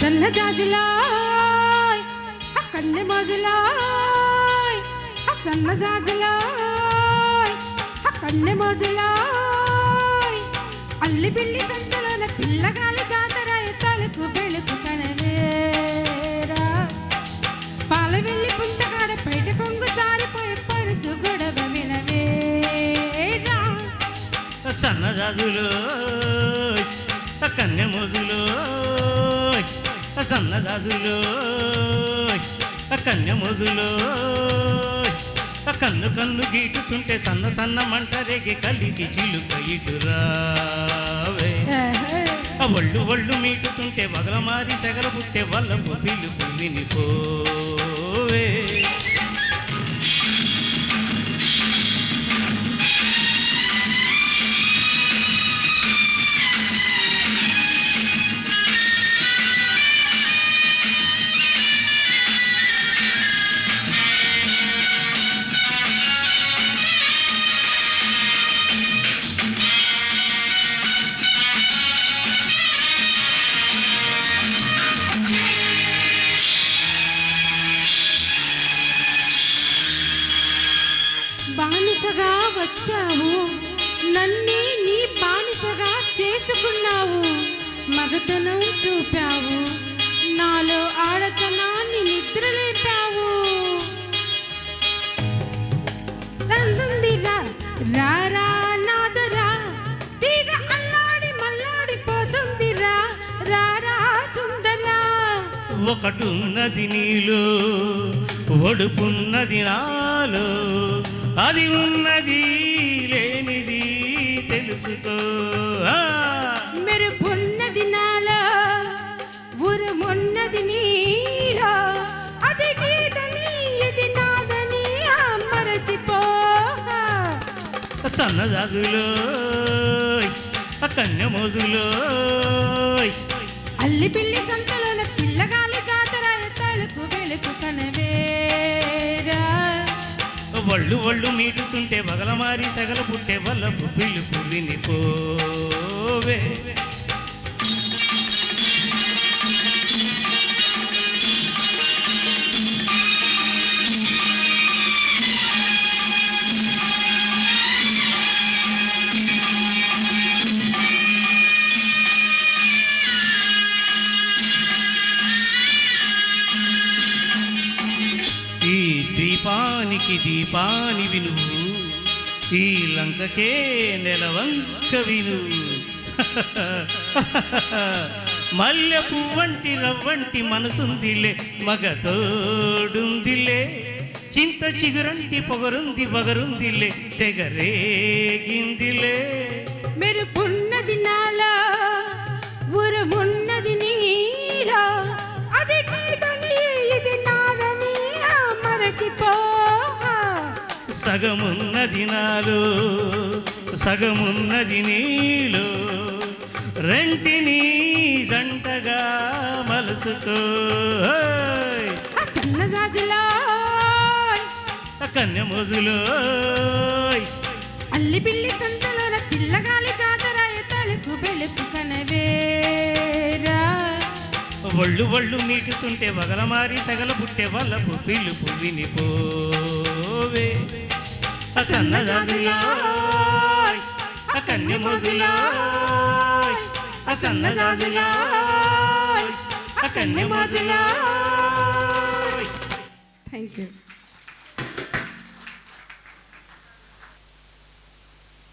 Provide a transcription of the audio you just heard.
సన్న ఆ కన్నె మోజులా సన్న ఆ కన్నె మోజులా అల్లి పిల్లి సంతలోన పిల్లగాలి జాతరాయ తలుకు బెళుకు కనవేరా. పాల వెళ్ళి పుంతకాడ పేట కొంగు జారిపోయి పరుచు గొడవ వినవేరా. సన్నజాజులో కన్నె మోజులో సన్నజాజులో కన్య మోజులో కన్ను కన్ను గీటుతుంటే సన్న సన్న మంట రేగి కలికి చిలుక ఇటురావే. ఆ ఒళ్ళు ఒళ్ళు మీటుతుంటే వగల మారి సెగల పుట్టే వల్ల పిలుపు వినిపోవే. బానిసగా వచ్చావు. నన్నే నీ బానిసగా చేసుకున్నావు. మగతనం చూపావు. నాలో ఆడతనాన్ని నిద్రలేపావు. రందుందిరా రారా నాదరా. తీగ అల్లాడి మల్లాడిపోతుందిరా రారా సుందరా. ఒకటున్నది నీలో ఒడుపున్నది నాలో. అది ఉన్నది లేనిది తెలుసుకో! మెరుపున్నది నాలో ఉరుమున్నది నీలో. అది నీదని ఇది నాదని మరచిపో. సన్నజాజులో కన్య ఒళ్ళు ఒళ్ళు మీటుతుంటే వగలమారి సగల పుట్టే వల్లపు పిలుపు వినిపోవే దీపానికి దీపాని విను. ఈ లంకకే నెలవంక విను. మల్లె పువ్వంటి రవ్వంటి మనసుందిలే మగతోడుందిలే. చింత చిగురంటి పొగరుంది బగరుందిలే సెగరేగిందిలే. మెరుపున్నది నాలా సగమున్నది నాలో సగమున్నది నీలో. రెంటిని జంటగా మలుచుకో. ఓయ్! సన్నజాజులో కన్య మోజులో అల్లి పిల్లి సంతలోన పిల్లగాలి జాతర తలుకు బెలుకు కనవేరా. ఒళ్ళు ఒళ్ళు మీటుతుంటే వగల మారి సగల పుట్టే వల్లపు పిలుపు వినిపోవే. ఆ సన్నజాజులో ఆ కన్య మోజులో ఆ సన్నజాజులో